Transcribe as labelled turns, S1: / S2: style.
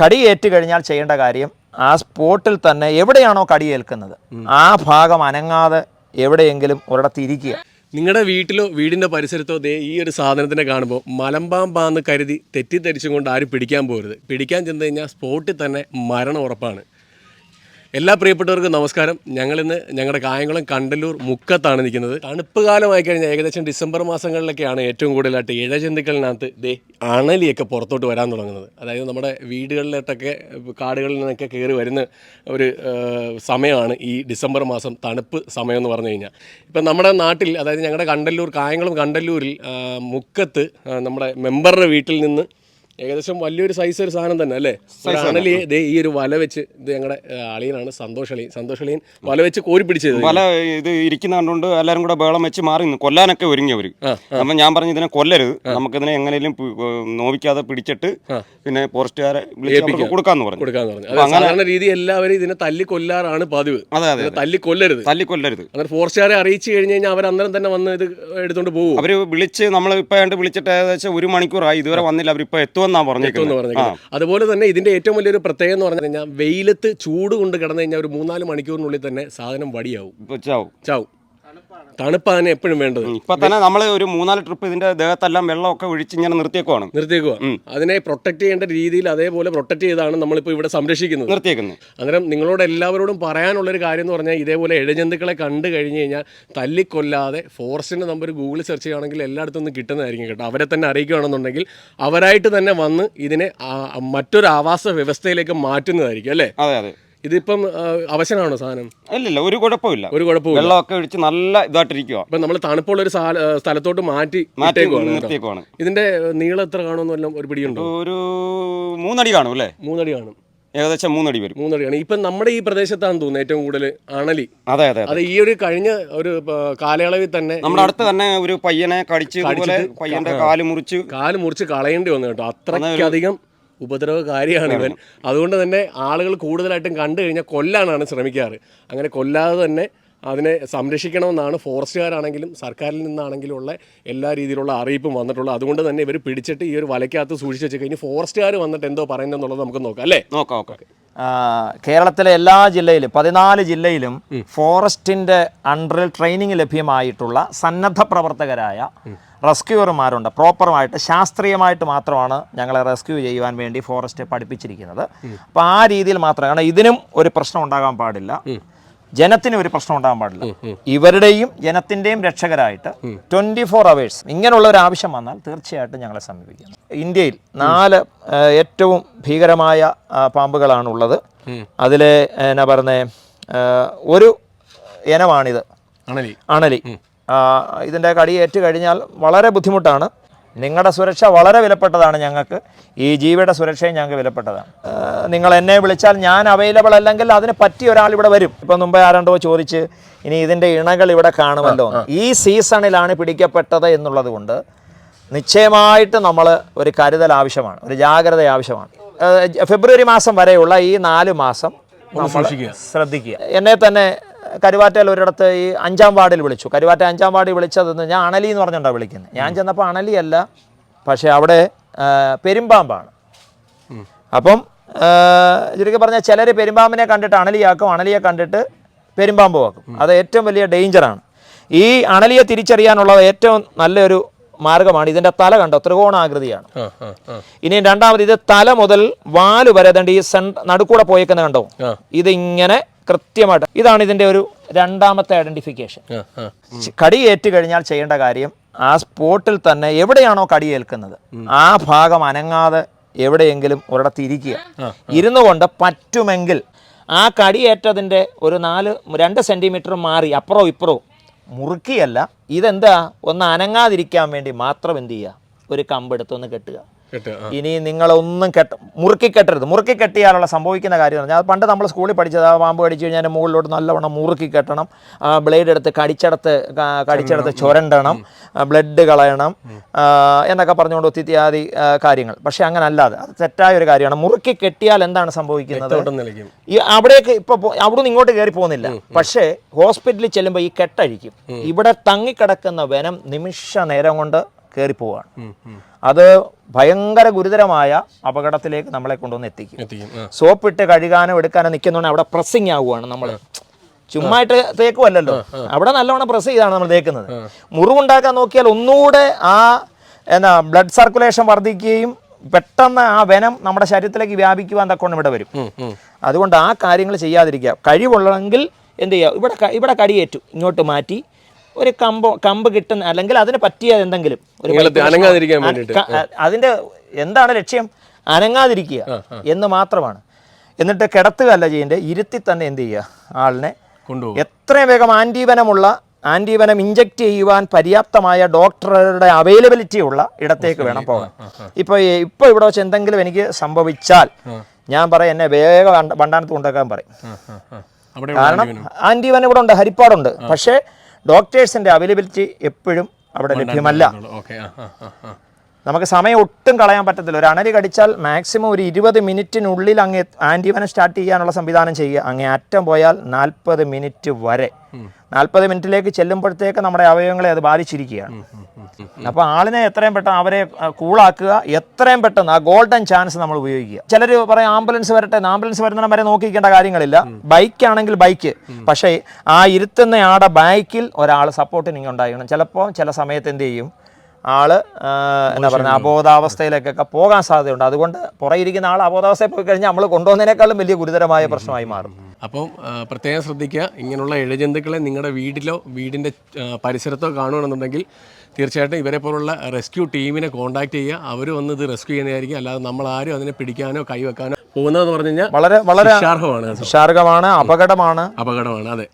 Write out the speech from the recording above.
S1: കടി ഏറ്റു കഴിഞ്ഞാൽ ചെയ്യേണ്ട കാര്യം ആ സ്പോട്ടിൽ തന്നെ എവിടെയാണോ കടി ഏൽക്കുന്നത്? ആ ഭാഗം അനങ്ങാതെ എവിടെയെങ്കിലും ഒരിടത്ത് ഇരിക്കുക.
S2: നിങ്ങളുടെ വീട്ടിലോ വീടിന്റെ പരിസരത്തോ ദേ ഈ ഒരു സാധനത്തിനെ കാണുമ്പോൾ മലമ്പാമ്പാന്ന് കരുതി തെറ്റിദ്ധരിച്ചും കൊണ്ട് ആരും പിടിക്കാൻ പോകരുത് പിടിക്കാൻ ചെന്ന് കഴിഞ്ഞാൽ സ്പോട്ടിൽ തന്നെ മരണം ഉറപ്പാണ്. എല്ലാ പ്രിയപ്പെട്ടവർക്കും നമസ്കാരം. ഞങ്ങൾ ഇന്ന് ഞങ്ങളുടെ കായംകുളം കണ്ടല്ലൂർ മുക്കത്താണ് നിൽക്കുന്നത്. തണുപ്പ് കാലമായി കഴിഞ്ഞാൽ ഏകദേശം ഡിസംബർ മാസങ്ങളിലൊക്കെയാണ് ഏറ്റവും കൂടുതലായിട്ട് ഇഴജന്തുക്കളിനകത്ത് ദേ അണലിയൊക്കെ പുറത്തോട്ട് വരാൻ തുടങ്ങുന്നത്. അതായത് നമ്മുടെ വീടുകളിലോട്ടൊക്കെ കാടുകളിൽ നിന്നൊക്കെ കയറി വരുന്ന ഒരു സമയമാണ് ഈ ഡിസംബർ മാസം തണുപ്പ് സമയം എന്ന് പറഞ്ഞു കഴിഞ്ഞാൽ. ഇപ്പം നമ്മുടെ നാട്ടിൽ അതായത് ഞങ്ങളുടെ കണ്ടല്ലൂർ കായംകുളം കണ്ടല്ലൂരിൽ മുക്കത്ത് നമ്മുടെ മെമ്പറുടെ വീട്ടിൽ നിന്ന് ഏകദേശം വലിയൊരു സൈസ് ഒരു സാധനം തന്നെ അല്ലേ? അണലി ഇതേ ദേ ഈ ഒരു വല വെച്ച് ഇത് ഞങ്ങളുടെ അളിയനാണ് സന്തോഷ് അളിയൻ സന്തോഷ് അളിയൻ വല വെച്ച് കോരി പിടിച്ചത്.
S3: വല ഇത് ഇരിക്കുന്ന കണ്ടുകൊണ്ട് എല്ലാവരും കൂടെ ബേളം വെച്ച് മാറി നിന്ന് കൊല്ലാനൊക്കെ ഒരുങ്ങി അവർ അപ്പം ഞാൻ പറഞ്ഞു ഇതിനെ കൊല്ലരുത്. നമുക്കിതിനെ എങ്ങനെയും നോവിക്കാതെ പിടിച്ചിട്ട് പിന്നെ ഫോറസ്റ്റുകാരെ കൊടുക്കാന്ന് പറഞ്ഞു.
S2: കൊടുക്കാന്ന് പറഞ്ഞു. സാധാരണ രീതി എല്ലാവരും ഇതിനെ തല്ലി കൊല്ലാറാണ് പതിവ്.
S3: അതെ അതെ
S2: തല്ലി കൊല്ലരുത്.
S3: തല്ലി കൊല്ലരുത്.
S2: അങ്ങനെ ഫോറസ്റ്റുകാരെ അറിയിച്ചു കഴിഞ്ഞ് കഴിഞ്ഞാൽ അവർ അന്നേരം തന്നെ വന്ന് ഇത് എടുത്തുകൊണ്ട് പോകും
S3: അവർ വിളിച്ച് നമ്മൾ ഇപ്പൊ വിളിച്ചിട്ട് ഏകദേശം ഒരു മണിക്കൂറായി. ഇതുവരെ വന്നില്ല. അവരിപ്പോൾ എത്തുമെന്നാ
S2: അതുപോലെ തന്നെ ഇതിന്റെ ഏറ്റവും വലിയൊരു പ്രത്യേകത എന്ന് പറഞ്ഞു കഴിഞ്ഞാൽ വെയിലത്ത് ചൂട് കൊണ്ട് കിടന്നു കഴിഞ്ഞാൽ ഒരു മൂന്നാൽ മണിക്കൂറിനുള്ളിൽ തന്നെ സാധനം വടിയാവും.
S3: ചാവും.
S2: തണുപ്പാണ് എപ്പോഴും വേണ്ടത്.
S3: ഇപ്പൊ തന്നെ നമ്മൾ ഒരു മൂന്നാൽ ട്രിപ്പ് ഇതിന്റെ ദേഹത്തെല്ലാം വെള്ളമൊക്കെ ഒഴിച്ച് ഇങ്ങനെ നിർത്തിയേക്കുവാണ്.
S2: നിർത്തിയേക്കുക അതിനെ പ്രൊട്ടക്ട് ചെയ്യേണ്ട രീതിയിൽ അതേപോലെ പ്രൊട്ടക്ട് ചെയ്താണ് നമ്മളിപ്പോൾ ഇവിടെ സംരക്ഷിക്കുന്നത്.
S3: നിർത്തിയേക്കുന്നത്.
S2: അന്നേരം നിങ്ങളോട് എല്ലാവരോടും പറയാനുള്ള ഒരു കാര്യം എന്ന് പറഞ്ഞാൽ ഇതേപോലെ ഇഴജന്തുക്കളെ കണ്ടു കഴിഞ്ഞു കഴിഞ്ഞാൽ തല്ലിക്കൊല്ലാതെ ഫോറസ്റ്റിന്റെ നമ്പർ ഗൂഗിളിൽ സെർച്ച് ചെയ്യുകയാണെങ്കിൽ എല്ലായിടത്തും നിന്ന് കിട്ടുന്നതായിരിക്കും കേട്ടോ. അവരെ തന്നെ അറിയിക്കുകയാണെന്നുണ്ടെങ്കിൽ അവരായിട്ട് തന്നെ വന്ന് ഇതിനെ മറ്റൊരു ആവാസ വ്യവസ്ഥയിലേക്ക് മാറ്റുന്നതായിരിക്കും അല്ലേ?
S3: അതെ അതെ.
S2: ഇതിപ്പം അവശനാണോ സാധനം?
S3: ഇല്ലില്ല ഒരു കുഴപ്പമില്ല
S2: ഒരു കുഴപ്പമില്ല
S3: വെള്ളമൊക്കെ ഒഴിച്ച് നല്ല ഇതായിട്ടിരിക്കുക
S2: ഇപ്പം നമ്മൾ തണുപ്പുള്ള ഒരു സ്ഥലത്തോട്ട് മാറ്റി
S3: നിർത്തിയേക്കുവാണ്.
S2: ഇതിന്റെ നീളം എത്ര കാണുമെന്ന് വല്ലതും ഒരു പിടിയുണ്ടോ?
S3: ഒരു മൂന്നടി കാണും അല്ലേ?
S2: മൂന്നടി കാണും.
S3: ഏകദേശം മൂന്നടി വരും.
S2: മൂന്നടിയാണ്. ഇപ്പം നമ്മുടെ ഈ പ്രദേശത്താണ് തോന്നുന്നത് ഏറ്റവും കൂടുതൽ അണലി.
S3: അതെ അതെ അതെ.
S2: ഈ ഒരു കഴിഞ്ഞ ഒരു കാലയളവിൽ തന്നെ
S3: നമ്മുടെ അടുത്ത് തന്നെ ഒരു പയ്യനെ കടിച്ച് പയ്യന്റെ കാൽ മുറിച്ച്
S2: കാൽ മുറിച്ച് കളയേണ്ടി വന്നു കേട്ടോ. അത്രയ്ക്കധികം ഉപദ്രവകാരിയാണ് ഇവൻ അതുകൊണ്ട് തന്നെ ആളുകൾ കൂടുതലായിട്ടും കണ്ടു കഴിഞ്ഞാൽ കൊല്ലാനാണ് ശ്രമിക്കാറ്. അങ്ങനെ കൊല്ലാതെ തന്നെ അതിനെ സംരക്ഷിക്കണമെന്നാണ് ഫോറസ്റ്റുകാരാണെങ്കിലും സർക്കാരിൽ നിന്നാണെങ്കിലും ഉള്ള എല്ലാ രീതിയിലുള്ള അറിയിപ്പും വന്നിട്ടുള്ളത്. അതുകൊണ്ട് തന്നെ ഇവർ പിടിച്ചിട്ട് ഈ ഒരു വലയ്ക്കകത്ത് സൂക്ഷിച്ച് വെച്ച് കഴിഞ്ഞ് ഫോറസ്റ്റുകാർ വന്നിട്ട് എന്തോ പറയുന്നതെന്നുള്ളത് നമുക്ക് നോക്കാം അല്ലേ?
S3: നോക്കാം
S1: ഓക്കെ. കേരളത്തിലെ എല്ലാ ജില്ലയിലും പതിനാല് ജില്ലയിലും ഫോറസ്റ്റിന്റെ അണ്ടറിൽ ട്രെയിനിങ് ലഭ്യമായിട്ടുള്ള സന്നദ്ധ പ്രവർത്തകരായ റെസ്ക്യൂവർമാരുണ്ട്. പ്രോപ്പറുമായിട്ട് ശാസ്ത്രീയമായിട്ട് മാത്രമാണ് ഞങ്ങളെ റെസ്ക്യൂ ചെയ്യുവാൻ വേണ്ടി ഫോറസ്റ്റ് പഠിപ്പിച്ചിരിക്കുന്നത്. അപ്പോൾ ആ രീതിയിൽ മാത്രമേ കാരണം ഇതിനും ഒരു പ്രശ്നം ഉണ്ടാകാൻ പാടില്ല. ജനത്തിന് ഒരു പ്രശ്നം ഉണ്ടാകാൻ പാടില്ല. ഇവരുടെയും ജനത്തിന്റെയും രക്ഷകരായിട്ട് ട്വന്റി ഫോർ അവേഴ്സ് ഇങ്ങനെയുള്ള ഒരു ആവശ്യം വന്നാൽ തീർച്ചയായിട്ടും ഞങ്ങളെ സമീപിക്കും. ഇന്ത്യയിൽ നാല് ഏറ്റവും ഭീകരമായ പാമ്പുകളാണ് ഉള്ളത് അതിൽ എന്നാ പറയുന്നത് ഒരു ഇനമാണിത്.
S2: അണലി.
S1: അണലി. ഇതിന്റെ കടിയേറ്റ് കഴിഞ്ഞാൽ വളരെ ബുദ്ധിമുട്ടാണ്. നിങ്ങളുടെ സുരക്ഷ വളരെ വിലപ്പെട്ടതാണ് ഞങ്ങൾക്ക്. ഈ ജീവിയുടെ സുരക്ഷയും ഞങ്ങൾക്ക് വിലപ്പെട്ടതാണ്. നിങ്ങൾ എന്നെ വിളിച്ചാൽ ഞാൻ അവൈലബിൾ അല്ലെങ്കിൽ അതിന് പറ്റിയ ഒരാൾ ഇവിടെ വരും. ഇപ്പം മുമ്പേ ആരണ്ടോ ചോദിച്ച് ഇനി ഇതിന്റെ ഇണകൾ ഇവിടെ കാണുമല്ലോ? ഈ സീസണിലാണ് പിടിക്കപ്പെട്ടത് എന്നുള്ളത് കൊണ്ട് നിശ്ചയമായിട്ട് നമ്മൾ ഒരു കരുതൽ ആവശ്യമാണ് ഒരു ജാഗ്രത ആവശ്യമാണ്. ഫെബ്രുവരി മാസം വരെയുള്ള ഈ നാല് മാസം. ശ്രദ്ധിക്കുക. എന്നെ തന്നെ കരുവാറ്റയിൽ ഒരിടത്ത് ഈ അഞ്ചാം വാർഡിൽ വിളിച്ചു. കരുവാറ്റ അഞ്ചാം വാർഡിൽ വിളിച്ചതെന്ന് ഞാൻ അണലി എന്ന് പറഞ്ഞിട്ടുണ്ടാവും വിളിക്കുന്നത് ഞാൻ ചെന്നപ്പോൾ അണലിയല്ല പക്ഷേ അവിടെ പെരുമ്പാമ്പാണ്. അപ്പം ചുരുക്കി പറഞ്ഞാൽ ചിലർ പെരുമ്പാമ്പിനെ കണ്ടിട്ട് അണലിയാക്കും അണലിയെ കണ്ടിട്ട് പെരുമ്പാമ്പ് ആക്കും അത് ഏറ്റവും വലിയ ഡേഞ്ചറാണ് ഈ അണലിയെ തിരിച്ചറിയാനുള്ള ഏറ്റവും നല്ലൊരു മാർഗമാണ് ഇതിന്റെ തല കണ്ടോ? ത്രികോണാകൃതിയാണ്. ഇനി രണ്ടാമത് ഇത് തല മുതൽ വാൽ വരെ ഈ സെൻ നടുക്കൂടെ പോയേക്കുന്ന കണ്ടോ. ഇതിങ്ങനെ കൃത്യമായിട്ട്. ഇതാണ് ഇതിന്റെ ഒരു രണ്ടാമത്തെ ഐഡന്റിഫിക്കേഷൻ കടി ഏറ്റു കഴിഞ്ഞാൽ ചെയ്യേണ്ട കാര്യം ആ സ്പോട്ടിൽ തന്നെ എവിടെയാണോ കടി ഏൽക്കുന്നത് ആ ഭാഗം അനങ്ങാതെ എവിടെയെങ്കിലും ഒരിടത്ത് ഇരിക്കുക. ഇരുന്നു കൊണ്ട് പറ്റുമെങ്കിൽ ആ കടിയേറ്റതിന്റെ ഒരു നാല് രണ്ട് സെന്റിമീറ്റർ മാറി അപ്പുറവും ഇപ്പുറവും മുറുക്കിയല്ല ഇതെന്താ? ഒന്ന് അനങ്ങാതിരിക്കാൻ വേണ്ടി മാത്രം എന്ത് ചെയ്യുക? ഒരു കമ്പെടുത്തൊന്ന് കെട്ടുക. ഇനി നിങ്ങളൊന്നും കെട്ട മുറുക്കി കെട്ടരുത്. മുറുക്കി കെട്ടിയാലുള്ള സംഭവിക്കുന്ന കാര്യം പറഞ്ഞാൽ അത് പണ്ട് നമ്മൾ സ്കൂളിൽ പഠിച്ചത് ആ പാമ്പ് കടിച്ചു കഴിഞ്ഞാൽ മുകളിലോട്ട് നല്ലവണ്ണം മുറുക്കി കെട്ടണം. ബ്ലേഡ് എടുത്ത് കടിച്ചെടുത്ത് കടിച്ചെടുത്ത് ചുരണ്ടണം. ബ്ലഡ് കളയണം. എന്നൊക്കെ പറഞ്ഞുകൊണ്ട് ഒത്തിരി കാര്യങ്ങൾ. പക്ഷെ അങ്ങനെ അല്ലാതെ അത് തെറ്റായ ഒരു കാര്യമാണ്. മുറുക്കി കെട്ടിയാൽ എന്താണ് സംഭവിക്കുന്നത്? ഈ അവിടേക്ക് ഇപ്പൊ അവിടെ അവിടുന്ന് ഇങ്ങോട്ട് കയറി പോകുന്നില്ല. പക്ഷേ ഹോസ്പിറ്റലിൽ ചെല്ലുമ്പോൾ ഈ കെട്ടഴിക്കും. ഇവിടെ തങ്ങിക്കിടക്കുന്ന വനം നിമിഷ നേരം കൊണ്ട്
S2: ഉം.
S1: അത് ഭയങ്കര ഗുരുതരമായ അപകടത്തിലേക്ക് നമ്മളെ കൊണ്ടുവന്ന് എത്തിക്കും.
S2: സോപ്പ് ഇട്ട്
S1: സോപ്പിട്ട് കഴുകാനോ എടുക്കാനോ നിൽക്കുന്നതുകൊണ്ട് അവിടെ പ്രസ്സിങ് ആവുകയാണ് നമ്മൾ ചുമ്മായിട്ട് തേക്കുമല്ലല്ലോ അവിടെ നല്ലവണ്ണം പ്രസ് ചെയ്താണ് നമ്മൾ തേക്കുന്നത്. മുറിവുണ്ടാക്കാൻ നോക്കിയാൽ ഒന്നുകൂടെ ആ എന്നാ ബ്ലഡ് സർക്കുലേഷൻ വർദ്ധിക്കുകയും പെട്ടെന്ന് ആ വനം നമ്മുടെ ശരീരത്തിലേക്ക് വ്യാപിക്കുവാൻ തക്കോണം ഇവിടെ വരും. അതുകൊണ്ട് ആ കാര്യങ്ങൾ ചെയ്യാതിരിക്കുക. കഴിവുള്ളെങ്കിൽ എന്ത് ചെയ്യുക? ഇവിടെ ഇവിടെ കടിയേറ്റു. ഇങ്ങോട്ട് മാറ്റി ഒരു കമ്പോ കമ്പ് കിട്ടുന്ന അല്ലെങ്കിൽ അതിന് പറ്റിയ എന്തെങ്കിലും ഒരു. അതിന്റെ എന്താണ് ലക്ഷ്യം? അനങ്ങാതിരിക്കുക എന്ന് മാത്രമാണ്. എന്നിട്ട് കിടത്തുകയല്ല ചെയ്യേണ്ടത്. ഇരുത്തി തന്നെ എന്ത് ചെയ്യുക? ആളിനെ എത്രയും വേഗം ആന്റീവനമുള്ള ആന്റീവനം ഇഞ്ചക്ട് ചെയ്യുവാൻ പര്യാപ്തമായ ഡോക്ടറുടെ അവൈലബിലിറ്റി ഉള്ള ഇടത്തേക്ക് വേണം പോകാൻ. ഇപ്പോൾ ഇപ്പോൾ ഇവിടെ വെച്ച് എന്തെങ്കിലും എനിക്ക് സംഭവിച്ചാൽ ഞാൻ പറയും എന്നെ വേഗം വണ്ട- വണ്ടാനത്ത് കൊണ്ടുവെക്കാൻ പറയും. കാരണം ആന്റീവൻ ഇവിടെ ഉണ്ട് ഹരിപ്പാടുണ്ട്. പക്ഷേ ഡോക്ടേഴ്സിന്റെ അവൈലബിലിറ്റി എപ്പോഴും അവിടെ ലഭ്യമല്ല. നമുക്ക് സമയം ഒട്ടും കളയാൻ പറ്റത്തില്ല. ഒരു അണലി കടിച്ചാൽ മാക്സിമം ഒരു ഇരുപത് മിനിറ്റിനുള്ളിൽ അങ്ങ് ആന്റിവനം സ്റ്റാർട്ട് ചെയ്യാനുള്ള സംവിധാനം ചെയ്യുക. അങ്ങേ അറ്റം പോയാൽ നാൽപ്പത് മിനിറ്റ് വരെ. നാൽപ്പത് മിനിറ്റിലേക്ക് ചെല്ലുമ്പോഴത്തേക്ക് നമ്മുടെ അവയവങ്ങളെ അത് ബാധിച്ചിരിക്കുകയാണ്. അപ്പോൾ ആളിനെ എത്രയും പെട്ടെന്ന് അവരെ കൂളാക്കുക. എത്രയും പെട്ടെന്ന് ആ ഗോൾഡൻ ചാൻസ് നമ്മൾ ഉപയോഗിക്കുക. ചിലർ പറയും ആംബുലൻസ് വരട്ടെ. ആംബുലൻസ് വരുന്നിടം വരെ നോക്കിക്കേണ്ട കാര്യങ്ങളില്ല. ബൈക്ക് ആണെങ്കിൽ ബൈക്ക് പക്ഷേ ആ ഇരുത്തുന്ന ആടെ ബൈക്കിൽ ഒരാൾ സപ്പോർട്ടിന് ഇങ്ങനെ ഉണ്ടായിരിക്കണം. ചിലപ്പോൾ ചില സമയത്ത് എന്ത് ചെയ്യും? ആൾ എന്താ പറയുക അബോധാവസ്ഥയിലേക്കൊക്കെ പോകാൻ സാധ്യതയുണ്ട്. അതുകൊണ്ട് പുറയിരിക്കുന്ന ആൾ അബോധാവസ്ഥയിൽ പോയി കഴിഞ്ഞാൽ നമ്മൾ കൊണ്ടുവന്നതിനേക്കാളും വലിയ ഗുരുതരമായ പ്രശ്നമായി മാറും.
S2: അപ്പം ആ, പ്രത്യേകം ശ്രദ്ധിക്കുക ഇങ്ങനെയുള്ള ഇഴജന്തുക്കളെ നിങ്ങളുടെ വീട്ടിലോ വീടിന്റെ പരിസരത്തോ കാണുകയാണെന്നുണ്ടെങ്കിൽ തീർച്ചയായിട്ടും ഇവരെ പോലുള്ള റെസ്ക്യൂ ടീമിനെ കോൺടാക്ട് ചെയ്യുക. അവർ വന്ന് ഇത് റെസ്ക്യൂ ചെയ്യുന്നതായിരിക്കും. അല്ലാതെ നമ്മൾ ആരും അതിനെ പിടിക്കാനോ കൈവെക്കാനോ പോകുന്നതെന്ന് പറഞ്ഞു കഴിഞ്ഞാൽ
S1: വളരെ വളരെ. അപകടമാണ്.
S2: അപകടമാണ് അതെ.